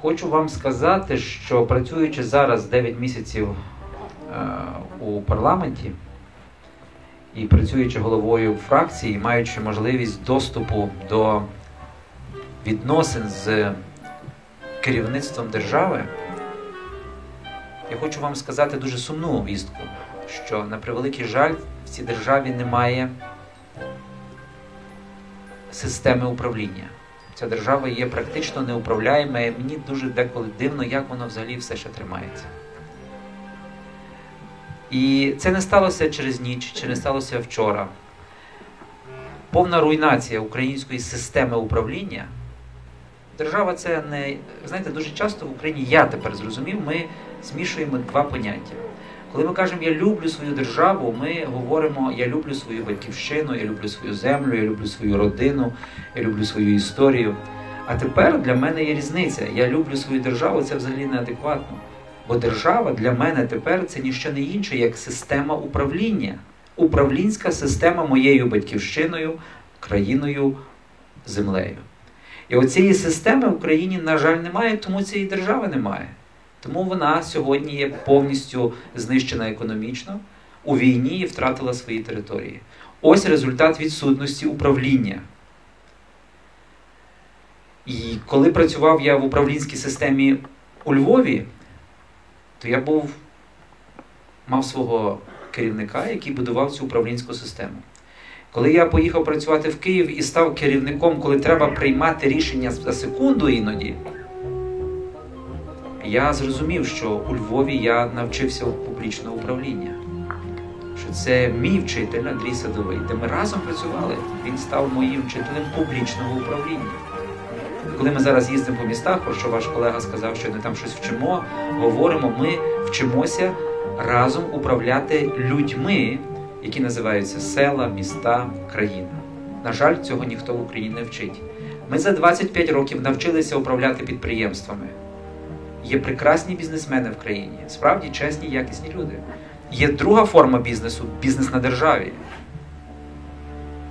Хочу вам сказати, що працюючи зараз 9 місяців е, у парламенті і працюючи головою фракції, маючи можливість доступу до відносин з керівництвом держави, я хочу вам сказати дуже сумну вістку, що на превеликий жаль в цій державі немає системи управління. Ця держава є практично неуправляєма, і мені дуже деколи дивно, як воно взагалі все ще тримається. І це не сталося через ніч, чи не сталося вчора. Повна руйнація української системи управління. Держава це не. Знаєте, дуже часто в Україні я тепер зрозумів, ми змішуємо два поняття. Коли ми кажемо я люблю свою державу, ми говоримо я люблю свою батьківщину, я люблю свою землю, я люблю свою родину, я люблю свою історію. А тепер для мене є різниця. Я люблю свою державу, це взагалі неадекватно. Бо держава для мене тепер це ніщо не інше, як система управління, управлінська система моєю батьківщиною, країною, землею. І оцієї системи в Україні, на жаль, немає, тому цієї держави немає. Тому вона сьогодні є повністю знищена економічно у війні і втратила свої території. Ось результат відсутності управління. І коли працював я в управлінській системі у Львові, то я був, мав свого керівника, який будував цю управлінську систему. Коли я поїхав працювати в Київ і став керівником, коли треба приймати рішення за секунду іноді я зрозумів, що у Львові я навчився публічного управління. Що це мій вчитель Андрій Садовий, де ми разом працювали. Він став моїм вчителем публічного управління. Коли ми зараз їздимо по містах, про що ваш колега сказав, що ми там щось вчимо, говоримо, ми вчимося разом управляти людьми, які називаються села, міста, країна. На жаль, цього ніхто в Україні не вчить. Ми за 25 років навчилися управляти підприємствами. Є прекрасні бізнесмени в країні, справді чесні, якісні люди. Є друга форма бізнесу бізнес на державі.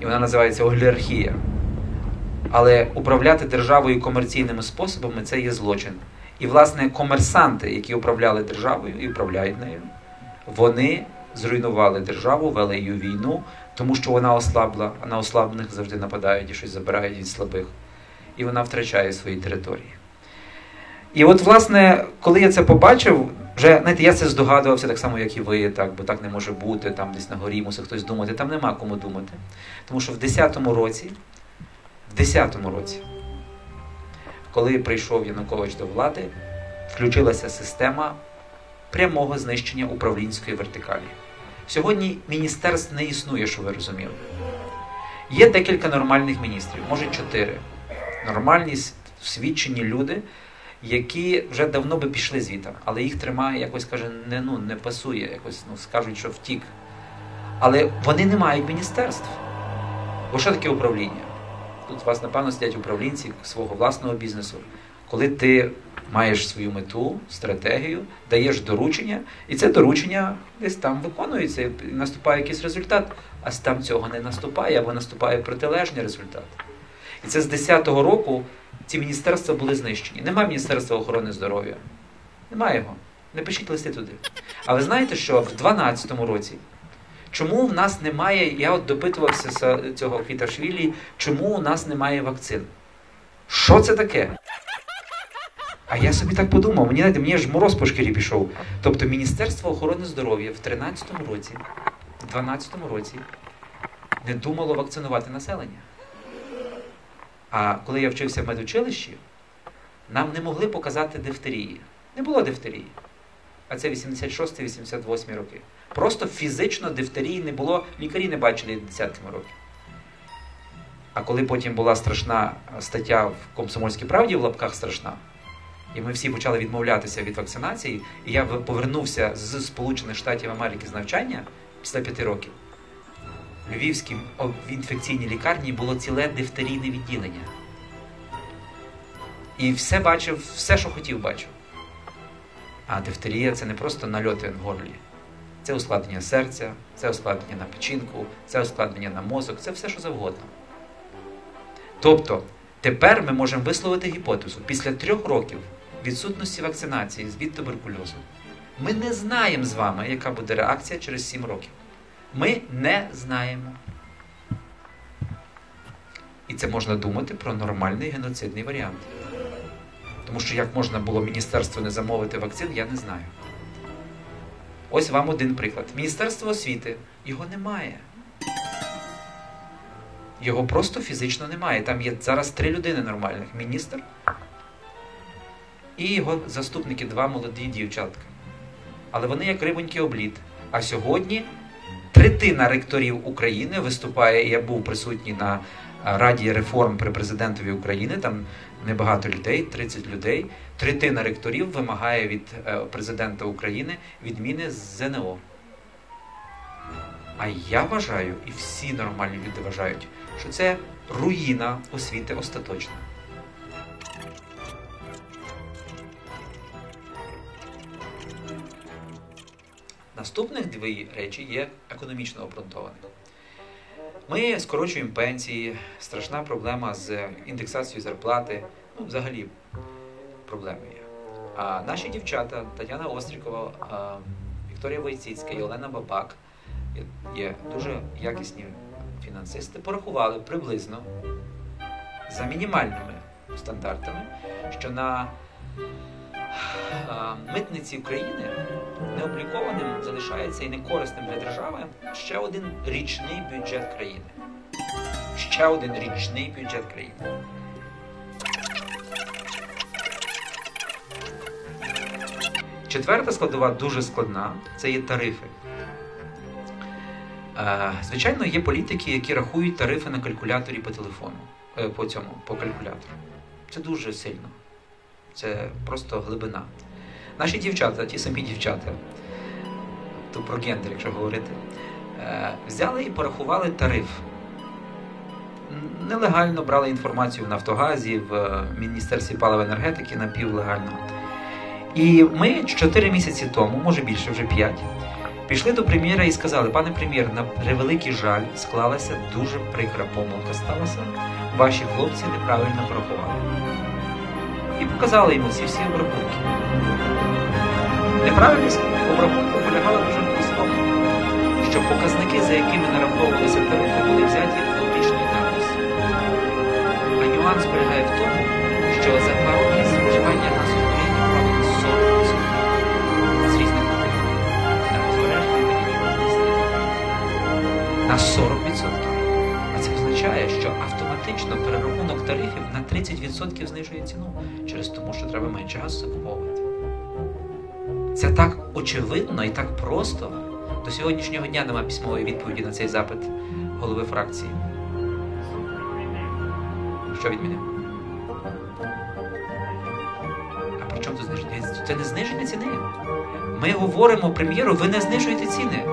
І вона називається олігархія. Але управляти державою комерційними способами це є злочин. І, власне, комерсанти, які управляли державою і управляють нею, вони зруйнували державу, вели її війну, тому що вона ослабла, а на ослаблених завжди нападають і щось забирають від слабих. І вона втрачає свої території. І от, власне, коли я це побачив, вже знаєте, я це здогадувався так само, як і ви, так, бо так не може бути, там десь на горі мусить хтось думати, там нема кому думати. Тому що в 10-му році, в 10-му році, коли прийшов Янукович до влади, включилася система прямого знищення управлінської вертикалі. Сьогодні міністерств не існує, що ви розуміли. Є декілька нормальних міністрів, може чотири. Нормальні, свідчені люди які вже давно би пішли звідти, але їх тримає, якось каже, не ну не пасує, якось ну скажуть, що втік. Але вони не мають міністерств. Бо що таке управління? Тут у вас, напевно, сидять управлінці свого власного бізнесу. Коли ти маєш свою мету, стратегію, даєш доручення, і це доручення десь там виконується, і наступає якийсь результат, а там цього не наступає, або наступає протилежний результат. І це з 10-го року ці міністерства були знищені. Немає Міністерства охорони здоров'я. Немає його. Не пишіть листи туди. А ви знаєте, що в 12-му році, чому в нас немає, я от допитувався цього Квіташвілі, чому у нас немає вакцин? Що це таке? А я собі так подумав, мені мені ж мороз по шкірі пішов. Тобто Міністерство охорони здоров'я в 13-му році, в 12-му році не думало вакцинувати населення. А коли я вчився в медучилищі, нам не могли показати дифтерії. Не було дифтерії. А це 86-88 роки. Просто фізично дифтерії не було, лікарі не бачили 10-му роки. А коли потім була страшна стаття в Комсомольській правді в лапках страшна, і ми всі почали відмовлятися від вакцинації, і я повернувся з Сполучених Штатів Америки з навчання після п'яти років. Львівській інфекційній лікарні було ціле дифтерійне відділення. І все бачив, все, що хотів, бачив. А дифтерія це не просто нальоти в горлі. Це ускладнення серця, це ускладнення на печінку, це ускладнення на мозок, це все що завгодно. Тобто, тепер ми можемо висловити гіпотезу після трьох років відсутності вакцинації від туберкульозу. Ми не знаємо з вами, яка буде реакція через 7 років. Ми не знаємо. І це можна думати про нормальний геноцидний варіант. Тому що як можна було міністерство не замовити вакцин, я не знаю. Ось вам один приклад. Міністерство освіти його немає. Його просто фізично немає. Там є зараз три людини нормальних: міністр і його заступники, два молоді дівчатка. Але вони як рибоньки обліт. А сьогодні третина ректорів України виступає. Я був присутній на Раді реформ при президентові України. Там небагато людей, 30 людей. Третина ректорів вимагає від е, президента України відміни з ЗНО. А я вважаю, і всі нормальні люди вважають, що це руїна освіти остаточна. Наступних дві речі є економічно обґрунтовані. Ми скорочуємо пенсії, страшна проблема з індексацією зарплати. Ну, взагалі, проблеми є. А наші дівчата Тетяна Острікова, Вікторія Войціцька і Олена Бабак є дуже якісні фінансисти, порахували приблизно за мінімальними стандартами, що на митниці України необлікованим залишається і некорисним для держави ще один річний бюджет країни. Ще один річний бюджет країни. Четверта складова дуже складна це є тарифи. Звичайно, є політики, які рахують тарифи на калькуляторі по телефону, е, по цьому, по калькулятору. Це дуже сильно. Це просто глибина. Наші дівчата, ті самі дівчата, то про гендер, якщо говорити, е, взяли і порахували тариф. Нелегально брали інформацію в Нафтогазі, в Міністерстві палива енергетики напівлегально. І ми 4 місяці тому, може більше, вже 5, пішли до прем'єра і сказали: пане прем'єр, на превеликий жаль, склалася дуже прикра помилка сталася. Ваші хлопці неправильно порахували. І показали йому ці всі обрахунки. Неправильність обрахунку полягала дуже простому, що показники, за якими нараховувалися тарифи, були взяті в давності. А нюанс полягає в тому, що за 30% знижує ціну через тому, що треба менше газу закуповувати. Це так очевидно і так просто. До сьогоднішнього дня немає письмової відповіді на цей запит голови фракції. Що від? А при чому тут зниження? Це не зниження ціни. Ми говоримо прем'єру, ви не знижуєте ціни.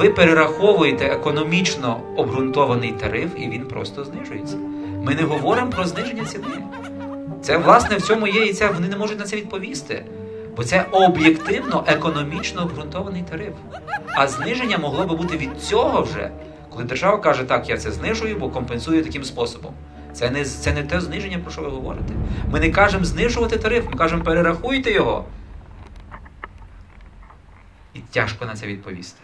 Ви перераховуєте економічно обґрунтований тариф, і він просто знижується. Ми не говоримо про зниження ціни. Це, власне, в цьому є і це вони не можуть на це відповісти. Бо це об'єктивно економічно обґрунтований тариф. А зниження могло би бути від цього вже, коли держава каже, так, я це знижую, бо компенсую таким способом. Це не це не те зниження, про що ви говорите. Ми не кажемо знижувати тариф, ми кажемо перерахуйте його. І тяжко на це відповісти.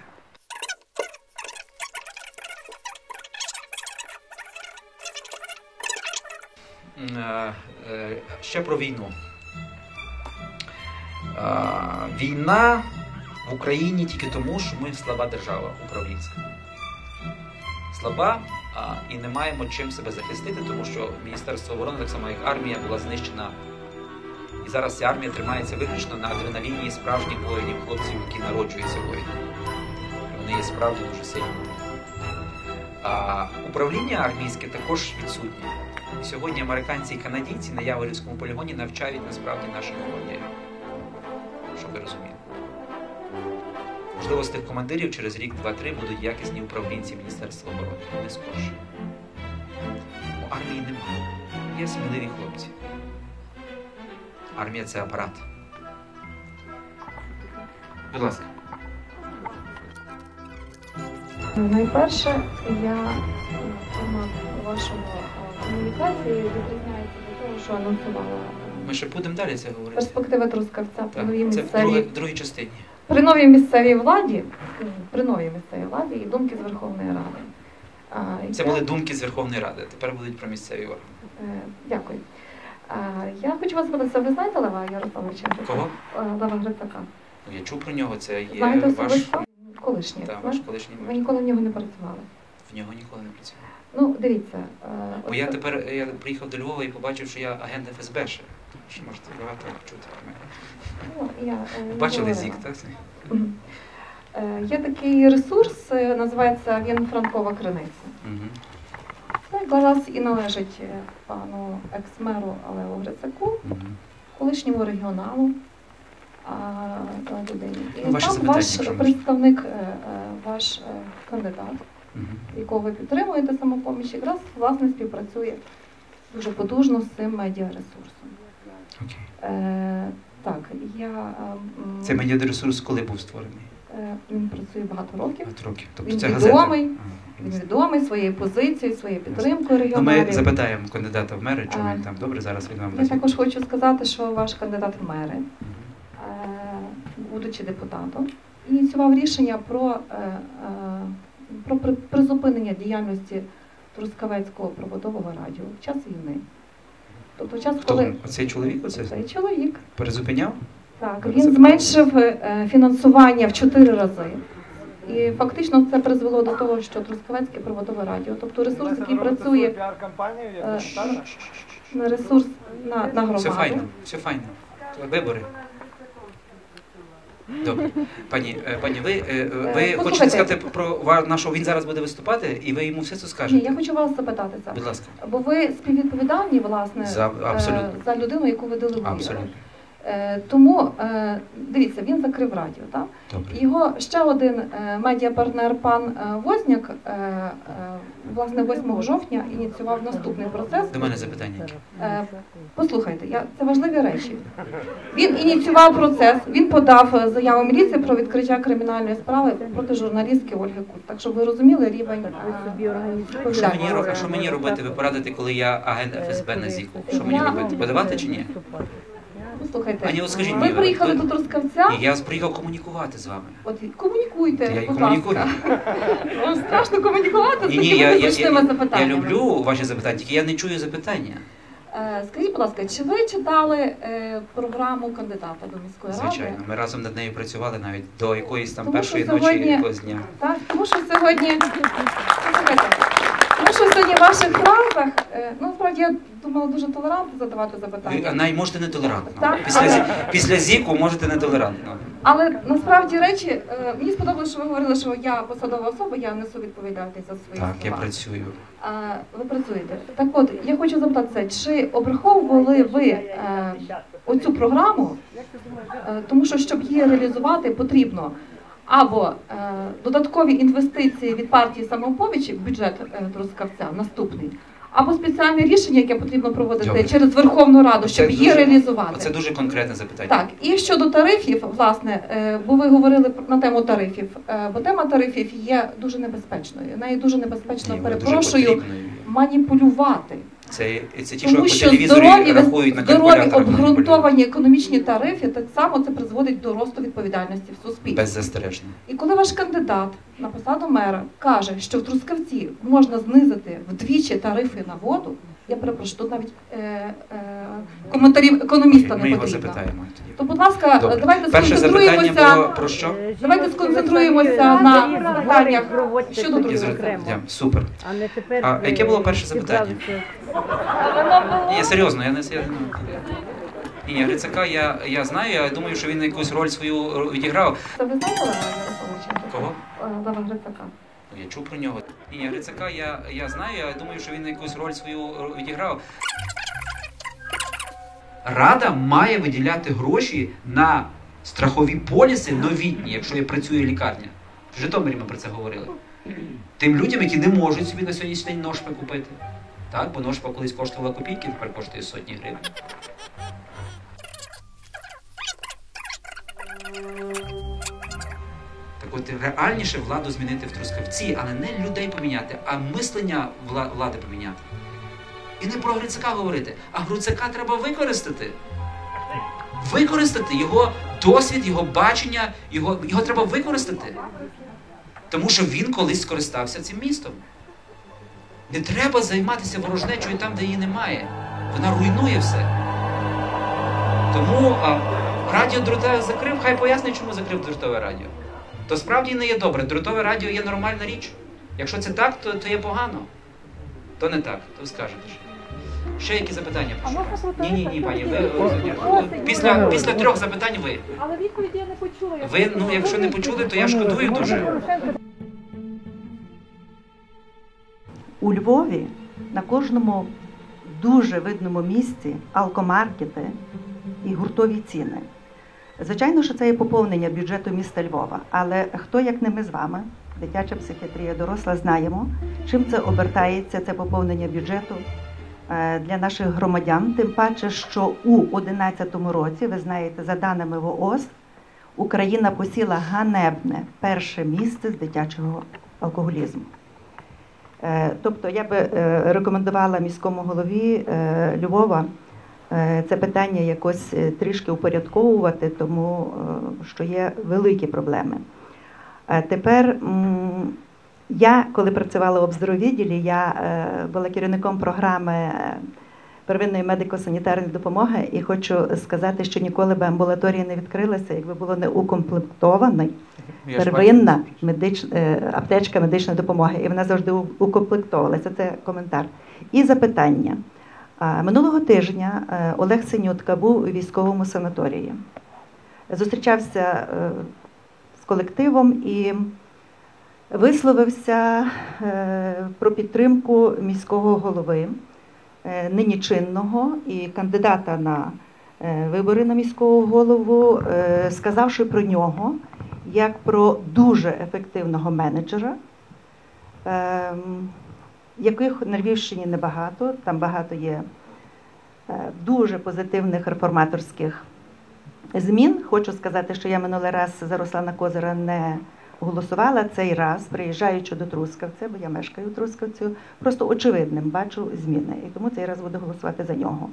Ще про війну. Війна в Україні тільки тому, що ми слаба держава управлінська. Слаба і не маємо чим себе захистити, тому що Міністерство оборони, так само як армія, була знищена. І зараз ця армія тримається виключно на адреналіні справжніх воїнів, хлопців, які народжуються воїнами. Вони є справді дуже сильні. А, Управління армійське також відсутнє. Сьогодні американці і канадійці на Яворівському полігоні навчають насправді наших командирів щоб ви розуміли. Можливо, з тих командирів через рік, два-три будуть якісні управлінці Міністерства оборони. Не скорше. У армії немає. Є сміливі хлопці. Армія це апарат. Будь ласка. Найперше, я е, формат вашого е, комунікації відрізняється від того, що анонсувала е, Ми ще будемо далі це говорити. перспектива Трускавця при новій це в, друге, місцевій в другій частині. при новій місцевій владі, при новій місцевій владі і думки з Верховної Ради. А, Це я- були думки з Верховної Ради. Тепер будуть про місцеві органи. Е, Дякую. Я хочу вас запитати, ви знаєте Лева Ярославовича? Кого? Е, Лева Грицака. Ну, я чув про нього. Це є Знаєте ваш, особисто? Колишній. та, ви? ваш колишній Ви мер. ніколи в нього не працювали. В нього ніколи не працював. Ну, дивіться. е, Бо я тепер я приїхав до Львова і побачив, що я агент ФСБ ще. Що можете багато чути про мене. ну, я, е, Бачили. ЗІК, так? Е, Є такий ресурс, називається Він Франкова Криниця. Угу. Це якраз і належить пану екс-меру Олегу Грицаку, Угу. колишньому регіоналу а, людині. І Ну, там ваш представник, ваш кандидат. Якого ви підтримуєте самопоміч, якраз власне співпрацює дуже потужно з цим медіаресурсом. Е, так, я е, Це медіаресурс коли був створений? е, він працює багато років. Багато років. Тобто Він це відомий, газета. Він відомий своєю позицією, своєю підтримкою Ну, ми запитаємо кандидата в мери, чому він там добре. Зараз він вам Я також хочу сказати, що ваш кандидат в мери, е, будучи депутатом, ініціював рішення про, е, про при- призупинення діяльності Трускавецького проводового радіо в час війни. Тобто в час, Хто коли? Оцей чоловік оце цей чоловік перезупиняв? так, він зменшив е, фінансування в чотири рази. І фактично це призвело до того, що Трускавецьке проводове радіо, тобто ресурс, який працює Е, на ресурс на, на громаду. Все файно, все файно. Вибори. Добре. Пані, е, пані, ви, е, е, ви хочете сказати про нашого, він зараз буде виступати, і ви йому все це Ні, я хочу вас запитати це. Будь ласка. Бо ви співвідповідальні, власне, За- абсолютно. за людину, яку ви делегуєте. Абсолютно. Е, Тому е, дивіться, він закрив радіо. Так? Добре. Його ще один е, медіапартнер пан Возняк, власне, 8 жовтня ініціював наступний процес. До мене запитання. Послухайте, я це важливі речі. Він ініціював процес, він подав заяву міліції про відкриття кримінальної справи проти журналістки Ольги Кут. Так щоб ви розуміли рівень Що мені, що мені робити? Ви порадите, коли я агент ФСБ на ЗІКу? Що мені робити? Подавати чи ні? Послухайте, Ані, от скажіть мені, приїхали ви- до Трускавця, І я приїхав комунікувати з вами. от і комунікуйте, Я і будь комунікую. ласка. Вам страшно комунікувати з Ні, ні, такими я, я, я, я, запитаннями. люблю ваші запитання, тільки я не чую запитання. Е, Скажіть, будь ласка, чи ви читали е, програму кандидата до міської Звичайно, ради? ми разом над нею працювали навіть до якоїсь там Тому першої що ночі сьогодні- якогось дня. Так, тому що сьогодні Послухайте, що сьогодні в ваших фразах, е, ну справді я думала дуже толерантно задавати Ви запитання. навіть можете нетолерантно. Так, Після, зі- після ЗІКу можете нетолерантно. Але насправді речі, е, мені сподобалося, що ви говорили, що я посадова особа, я несу відповідальність за свої Так, я слова. працюю. А, ви працюєте. Так от, я хочу запитатися, чи обраховували ви е, оцю програму, е, тому що щоб її реалізувати, потрібно або е, додаткові інвестиції від партії самопомічі в бюджет е, Трускавця наступний, або спеціальне рішення, яке потрібно проводити Добре. через Верховну Раду, щоб її дуже- реалізувати. Це дуже конкретне запитання. Так, і щодо тарифів, власне, е, бо ви говорили на тему тарифів, е, бо тема тарифів є дуже небезпечною. Нею дуже небезпечно, Ні, вона дуже перепрошую, маніпулювати. Це, це ті, Тому що що по телевізорі здорові, рахують на здорові обґрунтовані економічні тарифи, так само це призводить до росту відповідальності в суспільстві. Беззастережно. І коли ваш кандидат на посаду мера каже, що в Трускавці можна знизити вдвічі тарифи на воду, я перепрошую, тут навіть е, е, коментарів економіста Ми не його потрібно. запитаємо тоді. То, будь ласка, Добре. давайте Перше запитання сконцентруємося. було про що? Давайте сконцентруємося на запитаннях щодо І зрозуміло. Дякую. Супер. А не тепер. А яке було перше запитання? Ні, серйозно, я не я, не- ні, ні, Грицака я, я знаю, я думаю, що він якусь роль свою відіграв. Це ви знаєте Лева Ярославовича? Кого? Е, Лева Грицака. Я чув про нього. Ні, Грицака я, я знаю, я думаю, що він якусь роль свою відіграв. Рада має виділяти гроші на страхові поліси новітні, якщо працює лікарня. В Житомирі ми про це говорили. Тим людям, які не можуть собі на сьогоднішній день ножпи купити. Так, бо ножпа колись коштувала копійки, тепер коштує сотні гривень. От реальніше владу змінити в Трускавці, але не людей поміняти, а мислення влади поміняти. І не про Грицака говорити, а Грицака треба використати. Використати його досвід, його бачення, його, його треба використати. Тому що він колись скористався цим містом. Не треба займатися ворожнечою там, де її немає. Вона руйнує все. Тому а, радіо дротове закрив, хай пояснить, чому закрив дротове радіо. То справді не є добре. Дротове радіо є нормальна річ. Якщо це так, то, то є погано. То не так, то скажете. ж. Ще які запитання? Прошу? Ні, ні, ні, пані. Ви, після, після трьох запитань ви. Але відповіді я не почула. Ви, ну, якщо не почули, то я шкодую дуже. У Львові на кожному дуже видному місці алкомаркети і гуртові ціни. Звичайно, що це є поповнення бюджету міста Львова, але хто як не ми з вами, дитяча психіатрія доросла, знаємо, чим це обертається, це поповнення бюджету е, для наших громадян. Тим паче, що у 2011 році, ви знаєте, за даними ВООЗ, Україна посіла ганебне перше місце з дитячого алкоголізму. Е, Тобто я би е, рекомендувала міському голові Львова це питання якось е, трішки упорядковувати, тому е, що є великі проблеми. Е, Тепер я, коли працювала в обздоровідділі, я е, була керівником програми е, первинної медико-санітарної допомоги і хочу сказати, що ніколи би амбулаторія не відкрилася, якби було не ж первинна медич... е, аптечка медичної допомоги, і вона завжди укомплектовувалася. Це коментар. І запитання. Минулого тижня е, Олег Синютка був у військовому санаторії. Зустрічався е, з колективом і висловився е, про підтримку міського голови, нині чинного і кандидата на вибори на міського голову, сказавши про нього як про дуже ефективного менеджера, ем, яких на Львівщині небагато, там багато є е, дуже позитивних реформаторських змін. Хочу сказати, що я минулий раз за Руслана Козира не голосувала цей раз, приїжджаючи до Трускавця, бо я мешкаю в Трускавцю, просто очевидним бачу зміни. І тому цей раз буду голосувати за нього.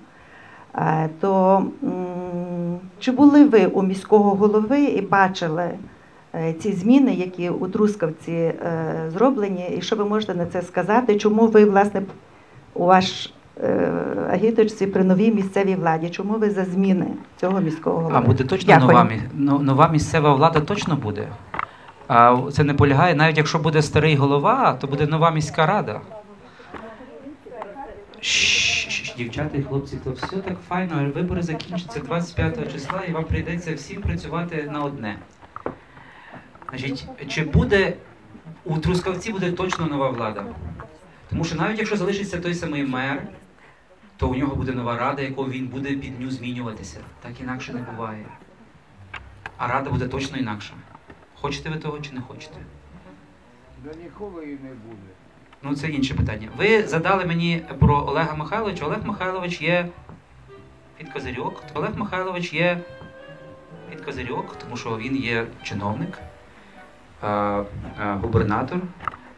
Е, То чи були ви у міського голови і бачили ці зміни, які у Трускавці е, зроблені, і що ви можете на це сказати? Чому ви, власне, у ваш е, агіточці при новій місцевій владі? Чому ви за зміни цього міського голови? А буде точно нова, нова місцева влада точно буде. А це не полягає, навіть якщо буде старий голова, то буде нова міська рада. Дівчата і хлопці, то все так файно. Вибори закінчаться 25 числа, і вам прийдеться всім працювати на одне. Значить, чи буде у Трускавці буде точно нова влада? Тому що навіть якщо залишиться той самий мер, то у нього буде нова рада, якою він буде під дню змінюватися. Так інакше не буває. А рада буде точно інакша. Хочете ви того чи не хочете? Да ніколи і не буде. Ну, це інше питання. Ви задали мені про Олега Михайловича. Олег Михайлович є під козирьок. Олег Михайлович є під козирьок, тому що він є чиновник, губернатор.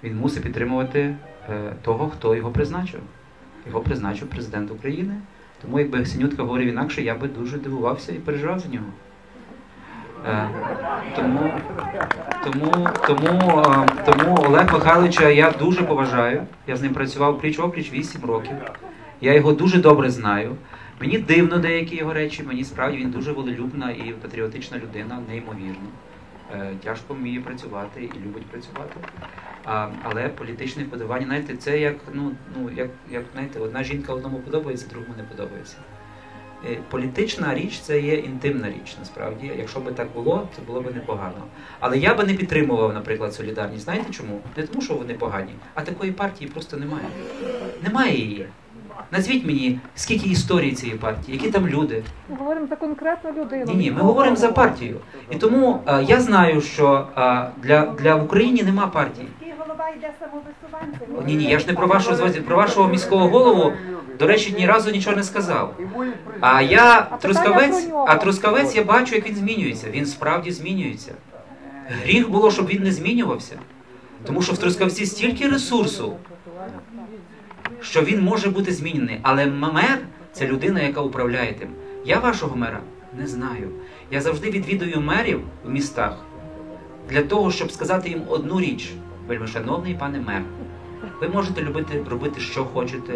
Він мусить підтримувати е, того, хто його призначив. Його призначив президент України. Тому якби Синютка говорив інакше, я би дуже дивувався і переживав за нього. Е, тому, тому, тому, е, тому Олег Михайловича я дуже поважаю. Я з ним працював пліч опліч 8 років. Я його дуже добре знаю. Мені дивно деякі його речі. Мені справді він дуже волелюбна і патріотична людина, неймовірно. Е, Тяжко вміє працювати і любить працювати. Але політичне вподобання, знаєте, це як, ну, ну, як, як знаєте, одна жінка одному подобається, другому не подобається. Е, Політична річ це є інтимна річ, насправді. Якщо би так було, це було б непогано. Але я би не підтримував, наприклад, солідарність. Знаєте чому? Не тому, що вони погані, а такої партії просто немає. Немає її. Назвіть мені, скільки історій цієї партії, які там люди. Ми говоримо за конкретну людину. Ні, ні, ми говоримо за партію. І тому е, я знаю, що е, для, для в Україні нема партії. Голова йде самовисуванцем. Ні, ні, я ж не про вашого звозі, про вашого міського голову. До речі, ні разу нічого не сказав. А я трускавець, а трускавець я бачу, як він змінюється. Він справді змінюється. Гріх було, щоб він не змінювався. Тому що в Трускавці стільки ресурсу, що він може бути змінений. Але мер це людина, яка управляє тим. Я вашого мера не знаю. Я завжди відвідую мерів в містах для того, щоб сказати їм одну річ, вельмишановний пане мер. Ви можете любити робити, що хочете,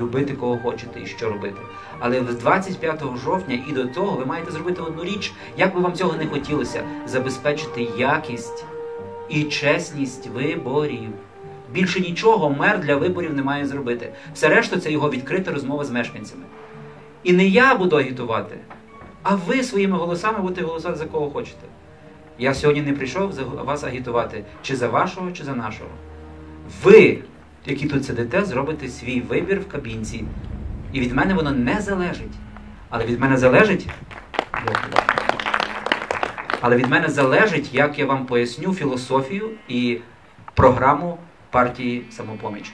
любити кого хочете і що робити. Але з 25 жовтня і до того ви маєте зробити одну річ, як би вам цього не хотілося, забезпечити якість і чесність виборів. Більше нічого мер для виборів не має зробити. Все решта це його відкрита розмова з мешканцями. І не я буду агітувати, а ви своїми голосами будете голосувати за кого хочете. Я сьогодні не прийшов за вас агітувати чи за вашого, чи за нашого. Ви, які тут сидите, зробите свій вибір в кабінці. І від мене воно не залежить. Але від мене залежить. Але від мене залежить, як я вам поясню філософію і програму партії самопоміч.